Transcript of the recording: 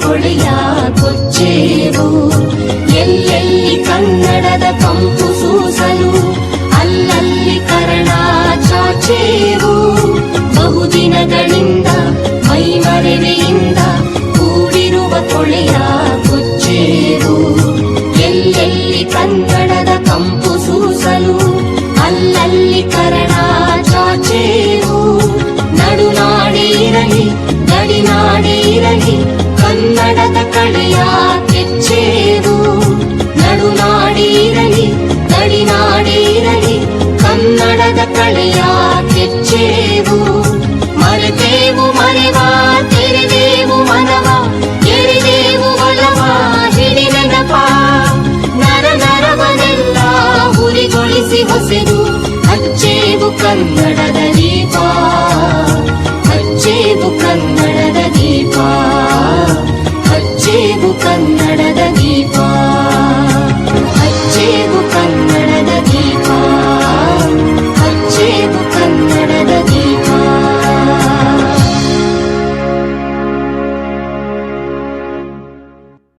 ಕೊಳೆಯ ಕೊಚ್ಚೇವು ಎಲ್ಲೆಲ್ಲಿ ಕನ್ನಡದ ಕಂಪು ಸೂಸಲು, ಅಲ್ಲಲ್ಲಿ ಕರ್ಣ ಚಾಚೇವು ಬಹುದಿನಗಳಿಂದ, ಮೈಮರೆವೆಯಿಂದ ಕೂಡಿರುವ ಕೊಳೆಯ ಕೊಚ್ಚೇವು ಎಲ್ಲೆಲ್ಲಿ ಕನ್ನಡದ ಕಂಪು ಸೂಸಲು, ಅಲ್ಲಲ್ಲಿ ಕರ್ಣ ಚಾಚೇವು ನಡುನಾಡಿ ಇರಲಿ, ಗಡಿನಾಡಿ ಇರಲಿ ಕನ್ನಡದ ಕಡೆಯ ಕೆಚ್ಚೇದು ನಡುನಾಡಿರಲಿ ತಡಿನಾಡಿರಲಿ ಕನ್ನಡದ ಕಳೆಯ ಕೆಚ್ಚೇದು ಮರೆತೇವು ಮರೆವ, ತೆರೆದೇವು ಮನವ, ಎರಿದೇವು ಒಲವ, ಹಿಡಿ ನೆನಪ. ನರ ನರವನೆಲ್ಲ ಹುರಿಗೊಳಿಸಿ ಹೊಸೆದು, ಹಚ್ಚೇವು ಕನ್ನಡದ ದೀಪ. ಹಚ್ಚೇವು ಕನ್ನಡದ ದೀಪ